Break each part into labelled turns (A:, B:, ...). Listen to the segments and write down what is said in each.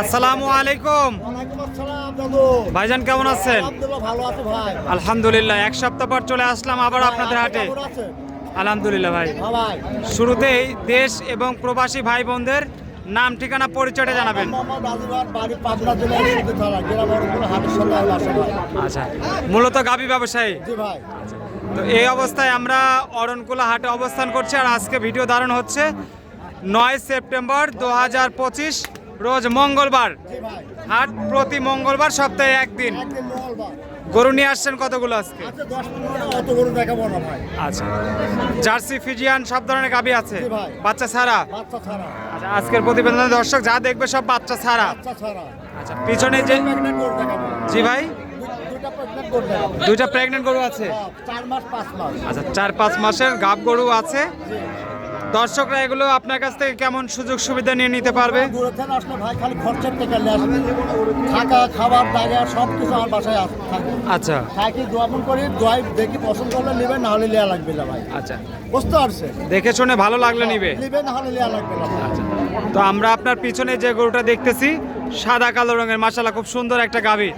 A: আসসালামু আলাইকুম। ভাইজান কেমন আছেন?
B: আলহামদুলিল্লাহ ভাই।
A: এক সপ্তাহ পর চলে আসলাম আবার আপনাদের হাটে। আলহামদুলিল্লাহ ভাই।
B: হ্যাঁ
A: শুরুতেই দেশ এবং প্রবাসী ভাই বোনদের নাম ঠিকানা পরিচয়টা জানাবেন।
B: ভাই।
A: আচ্ছা মূলত গাবি ব্যবসায়ী? তো এই অবস্থায় আমরা অরণকুলা হাটে অবস্থান করছি আর আজকে ভিডিও ধারণ হচ্ছে নয় সেপ্টেম্বর দু হাজার পঁচিশ
B: রোজ মঙ্গলবার।
A: হাট প্রতি মঙ্গলবার সপ্তাহে একদিন। গরু নিয়ে আসছেন কতগুলো আজকে?
B: আচ্ছা।
A: জার্সি ফিজিয়ান সব ধরনের গাবি আছে? বাচ্চা ছাড়া? আচ্ছা আজকের প্রতিবেদনে দর্শক যা দেখবে সব বাচ্চা ছাড়া। আচ্ছা পিছনে যে জি ভাই।
B: দুইটা প্রেগনেন্ট গরু
A: আছে?
B: হ্যাঁ, চার পাঁচ
A: আচ্ছা চার পাঁচ মাসের গাব গরু আছে? দর্শকরা এগুলো আপনার কাছ থেকে কেমন সুযোগ সুবিধা নিয়ে নিতে পারবে?
B: দূরে থেকে আসলে ভাই খালি খরচের থেকে আসবে থাকা খাবার জায়গা সব কিছু আমার বাসায়
A: আচ্ছা।
B: সাইকেল দোয়াপন করি দোয়াই দেখি পছন্দ করলে নেবে না হলে লিয়া লাগবে না ভাই।
A: আচ্ছা।
B: বুঝতে পারছে
A: দেখে শুনে ভালো লাগলে নিবে।
B: নেবে না হলে লিয়া লাগবে না
A: আচ্ছা। তো আমরা আপনার পিছনে যে গরুটা দেখতেছি সাদা কালো রঙের মাসালা খুব সুন্দর একটা
B: ভাই।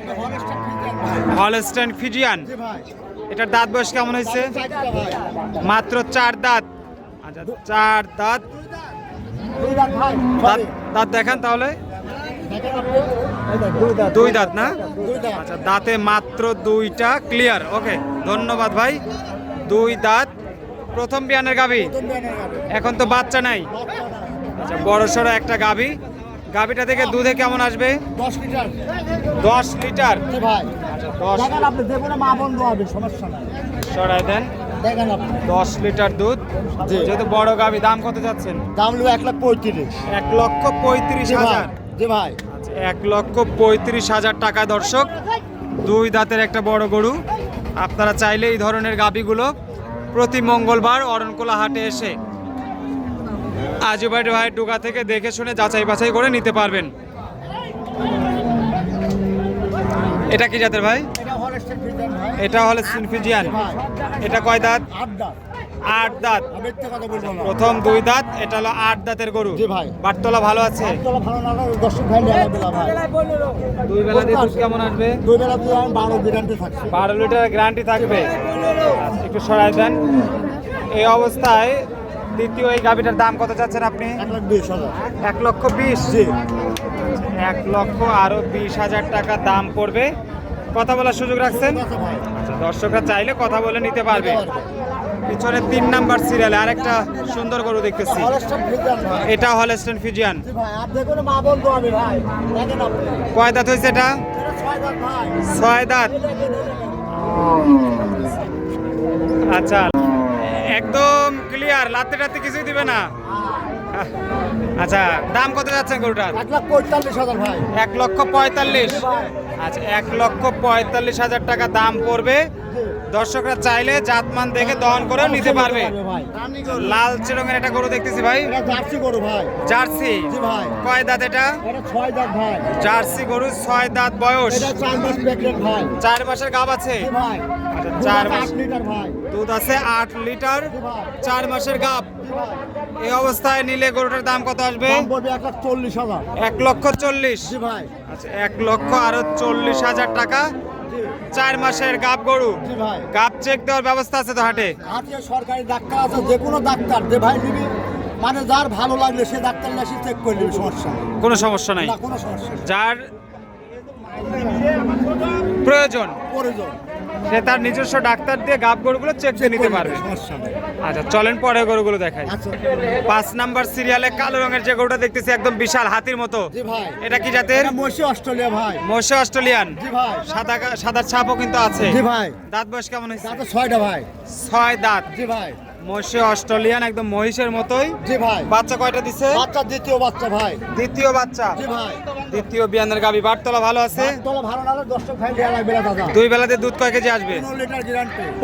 A: Holstein Friesian. এটার দাঁত বয়স কেমন হয়েছে? মাত্র চার দাঁত। চার দাঁত।
B: দাঁত
A: দাঁত দেখান তাহলে।
B: দুই দাঁত
A: না? আচ্ছা দাঁতে মাত্র দুইটা ক্লিয়ার ওকে ধন্যবাদ ভাই। দুই দাঁত প্রথম বিয়ানের গাবি
B: গাড়ি।
A: এখন তো বাচ্চা নাই। আচ্ছা বড় সড়ো একটা গাবি গাবিটা থেকে দুধে কেমন আসবে?
B: দশ লিটার।
A: দশ লিটার।
B: ভাই।
A: আচ্ছা দশ। সরাই দেন।
B: দেখেন আপনি।
A: দশ লিটার দুধ। যেহেতু বড় গাবি দাম কত যাচ্ছেন?
B: দাম নেবে এক লাখ পঁয়ত্রিশ।
A: এক লক্ষ পঁয়ত্রিশ হাজার।
B: জি ভাই।
A: আচ্ছা, এক লক্ষ পঁয়ত্রিশ হাজার টাকা দর্শক। দুই দাঁতের একটা বড় গরু। আপনারা চাইলে এই ধরনের গাবিগুলো প্রতি মঙ্গলবার অরণকোলা হাটে এসে আজুবাইট ভাই ডুগা থেকে দেখে শুনে যাচাই বাছাই করে নিতে পারবেন। এটা কি জাতের ভাই
B: এটা হলস্টাইন ফ্রিজিয়ান ভাই
A: এটা হলো সিনফিজিয়ান। এটা কয় দাঁত?
B: আট দাঁত।
A: প্রথম দুই দাঁত এটা হলো আট দাঁতের গরু। বাটতলা ভালো আছে? দুই বেলা দুধ কেমন আসবে?
B: দুই বেলা বারো
A: লিটার গ্যারান্টি থাকবে? আচ্ছা, একটু সরাই দেন। এই অবস্থায় দ্বিতীয় এই গাভিটার দাম কত চাচ্ছেন আপনি?
B: এক
A: লক্ষ বিশ? এক লক্ষ আরও বিশ হাজার টাকা দাম পড়বে। কথা বলার সুযোগ রাখছেন? আচ্ছা দর্শকরা চাইলে কথা বলে নিতে পারবে। পিছনে তিন নাম্বার সিরিয়ালে আরেকটা সুন্দর গরু দেখতেছি। এটা ফিজিয়ান।
B: ভাই দেখেন আপনি
A: কয় দাঁত হয়েছে এটা?
B: ছয় দাঁত।
A: আচ্ছা একদম ক্লিয়ার লাতে টাতে কিছুই দিবে না। আচ্ছা দাম কত যাচ্ছেন গরুটার?
B: এক লাখ পঁয়তাল্লিশ হাজার ভাই।
A: এক লক্ষ পঁয়তাল্লিশ। আচ্ছা এক লক্ষ পঁয়তাল্লিশ হাজার টাকা দাম পড়বে। দর্শকরা চাইলে জাতমান দেখে দহন করেও নিতে পারবে। লাল রঙের একটা গরু দেখতেছি ভাই।
B: জার্সি গরু ভাই।
A: জার্সি?
B: ভাই।
A: কয় দাঁত এটা?
B: ছয় দাঁত ভাই।
A: জার্সি গরু ছয় দাঁত বয়স।
B: চার
A: মাসের গাব আছে? চার মাস।
B: লিটার ভাই।
A: দুধ আছে আট লিটার চার মাসের
B: জি
A: এই অবস্থায় নিলে গরুটার দাম কত আসবে?
B: এক
A: লক্ষ চল্লিশ। আচ্ছা এক লক্ষ আরও চল্লিশ হাজার টাকা। চার মাসের গাব গরু। গাব চেক দেওয়ার ব্যবস্থা আছে তো হাটে?
B: আজকে সরকারি ডাক্তার আছে যে কোনো ডাক্তার যে ভাই নিবি মানে যার ভালো লাগলে সে ডাক্তার এসে চেক করে নিবি সমস্যা
A: কোনো সমস্যা নাই?
B: কোনো সমস্যা
A: যার প্রয়োজন?
B: প্রয়োজন।
A: সে তার নিজস্ব ডাক্তার দিয়ে গাব গরুগুলো চেক দিয়ে নিতে পারবে। আচ্ছা চলেন পরে গরুগুলো দেখাই।
B: আচ্ছা।
A: পাঁচ নাম্বার সিরিয়ালে কালো রঙের যে গরুটা দেখতেছি একদম বিশাল হাতির মতো। এটা কি জাতের?
B: মসি অস্ট্রেলিয়া ভাই।
A: মোশে অস্ট্রেলিয়ান। সাদা সাদা ছাপও কিন্তু আছে।
B: জি ভাই।
A: দাঁত বয়স কেমন হয়েছে?
B: তাতে ছয়টা ভাই।
A: ছয় দাঁত।
B: জি ভাই।
A: মোশে অস্ট্রেলিয়ান একদম মহিষের মতোই।
B: জি ভাই।
A: বাচ্চা কয়টা দিছে?
B: বাচ্চা দ্বিতীয় বাচ্চা ভাই।
A: দ্বিতীয় বাচ্চা।
B: জি ভাই।
A: দ্বিতীয় বিয়ানের গাবি বাটতলা ভালো আছে? দুই বেলাতে দুধ কয় কেজি আসবে?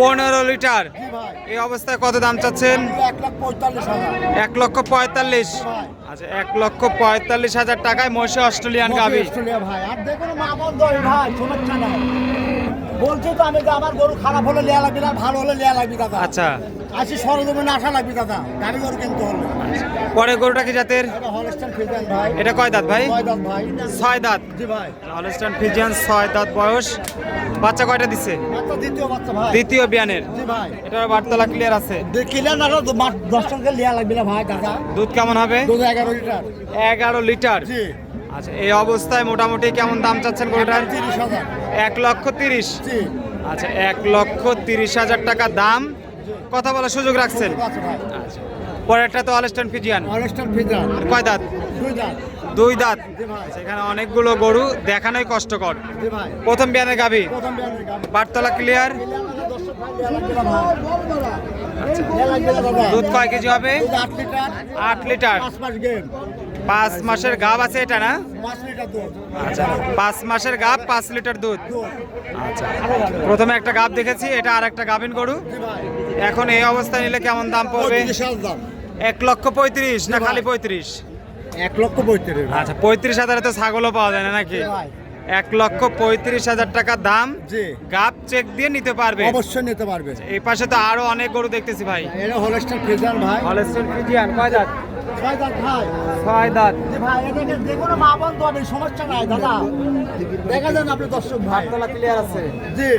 B: পনেরো লিটার
A: এই অবস্থায় কত দাম চাচ্ছেন?
B: এক
A: লক্ষ পঁয়তাল্লিশ। আচ্ছা এক লক্ষ পঁয়তাল্লিশ হাজার টাকায় মহিষা অস্ট্রেলিয়ান গাবি।
B: অস্ট্রেলিয়া ভাই। আর দেখুন বলছি তো আমি যে আমার গরু খারাপ হলে লেয়া লাগবে না ভালো হলে লেয়া লাগবে দাদা।
A: আচ্ছা।
B: আসি সরজমিনে আসা লাগবে দাদা গাড়ি গরু কিনতে হলে।
A: পরে গরুটা কি জাতের?
B: এটা
A: এটা কয় দাঁত ভাই?
B: ছয় দাঁত ভাই।
A: ছয় দাঁত।
B: জি ভাই।
A: হলস্টাইন ফিজিয়ান ছয় দাঁত বয়স। বাচ্চা কয়টা
B: বাচ্চা দ্বিতীয় বাচ্চা ভাই।
A: দ্বিতীয় বিয়ানের।
B: জি ভাই।
A: এটার বার্তলা ক্লিয়ার আছে।
B: দেখিলে না দশ টাকা লিয়া লাগবে না ভাই দাদা।
A: দুধ কেমন হবে?
B: দুধ এগারো লিটার।
A: এগারো লিটার।
B: জি।
A: আচ্ছা এই অবস্থায় মোটামুটি কেমন দাম চাচ্ছেন গরুটার? এক লক্ষ তিরিশ আচ্ছা এক লক্ষ তিরিশ হাজার টাকা দাম। কথা বলার সুযোগ রাখছেন? আচ্ছা পরেরটা তো হলস্টাইন ফিজিয়ান কয় দাঁত?
B: দুই দাঁত।
A: সেখানে অনেকগুলো গরু দেখানোই কষ্টকর। প্রথম বিয়ানের গাবি বারতলা ক্লিয়ার
B: দাদা
A: দুধ কয় কেজি হবে?
B: আট লিটার। পাঁচ
A: মাসের গাব আছে এটা না?
B: পাঁচ
A: আচ্ছা। পাঁচ মাসের গাব পাঁচ লিটার দুধ। আচ্ছা। প্রথমে একটা গাব দেখেছি এটা আর একটা গাভিন গরু। এখন এই অবস্থায় নিলে কেমন দাম পড়বে? এক লক্ষ পঁয়ত্রিশ না খালি পঁয়ত্রিশ?
B: এক লক্ষ পঁয়ত্রিশ
A: আচ্ছা পঁয়ত্রিশ হাজারে তো ছাগলও পাওয়া যায় না নাকি? এক লক্ষ পঁয়ত্রিশ হাজার টাকা দাম। গাব চেক দিয়ে নিতে পারবে?
B: অবশ্যই নিতে পারবে।
A: এই পাশে তো আরও অনেক গরু দেখতেছি ভাই।
B: এটা ফ্রিজিয়ান ভাই।
A: হলস্টেন ফিজিয়ান কয়
B: ছয় দাঁত ভাই।
A: ছয় দাঁত।
B: জি ভাই এটাকে যে কোনো মা বন্ধু হবে সমস্যা নাই দাদা। দেখা যান আপনি দর্শক ভাই।
A: ক্লিয়ার আছে।
B: জি।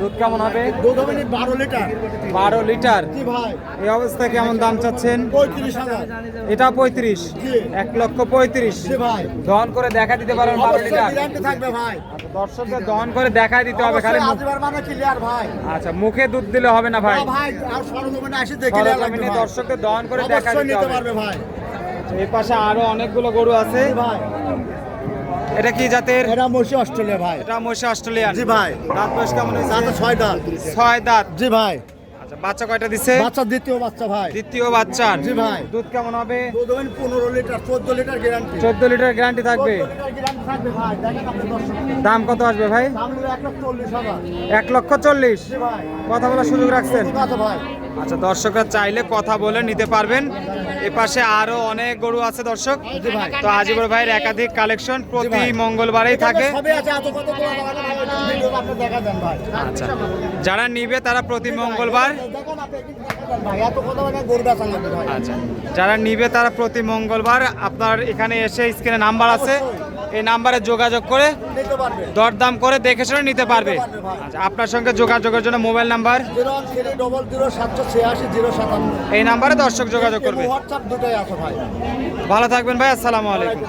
A: দুধ কেমন হবে?
B: দুধ হবে বারো লিটার?
A: বারো লিটার।
B: জি ভাই।
A: এই অবস্থায় কেমন দাম চাচ্ছেন?
B: পঁয়ত্রিশ হাজার।
A: এটা পঁয়ত্রিশ। এক লক্ষ পঁয়ত্রিশ।
B: ভাই।
A: দহন করে দেখা দিতে পারেন বারো লিটার।
B: থাকবে ভাই।
A: দর্শকদের দহন করে দেখাই দিতে হবে খালি
B: মানে ভাই।
A: আচ্ছা মুখে দুধ দিলে হবে না ভাই।
B: ভাই আর সরজমিনে আসি দেখে।
A: দর্শকদের দহন করে দেখা দিতে হবে।
B: পারবে ভাই।
A: এই পাশে আরও অনেকগুলো গরু আছে।
B: ভাই
A: এটা কি জাতের?
B: এটা মহিষ অস্ট্রেলিয়া ভাই।
A: এটা মহিষ অস্ট্রেলিয়ান।
B: জি ভাই।
A: দাঁত বয়স কেমন হয়েছে?
B: দাঁতে ছয় দাঁত।
A: ছয় দাঁত।
B: জি ভাই।
A: আচ্ছা বাচ্চা কয়টা দিছে?
B: বাচ্চা দ্বিতীয় বাচ্চা ভাই।
A: দ্বিতীয় বাচ্চার
B: জি ভাই।
A: দুধ কেমন হবে?
B: দুধ হবেন পনেরো লিটার চোদ্দ লিটার গ্যারান্টি
A: চোদ্দ লিটার গ্যারান্টি থাকবে?
B: গ্যারান্টি থাকবে ভাই দেখেন আপনি
A: দাম কত আসবে ভাই?
B: এক লক্ষ চল্লিশ
A: কথা বলার সুযোগ রাখছেন? আচ্ছা দর্শকরা চাইলে কথা বলে নিতে পারবেন। এ পাশে আরও অনেক গরু আছে দর্শক। তো আজিবর ভাইয়ের একাধিক কালেকশন প্রতি। মঙ্গলবারেই থাকে। আচ্ছা যারা নিবে তারা প্রতি মঙ্গলবার আচ্ছা। যারা নিবে তারা প্রতি মঙ্গলবার আপনার এখানে এসে স্ক্রিনে নাম্বার আছে। এই নাম্বারে যোগাযোগ করে দরদাম করে দেখে শুনে নিতে পারবে। আচ্ছা আপনার সঙ্গে যোগাযোগের জন্য মোবাইল নাম্বার? এই নাম্বারে দর্শক যোগাযোগ করবে। ভালো থাকবেন ভাই আসসালামু আলাইকুম।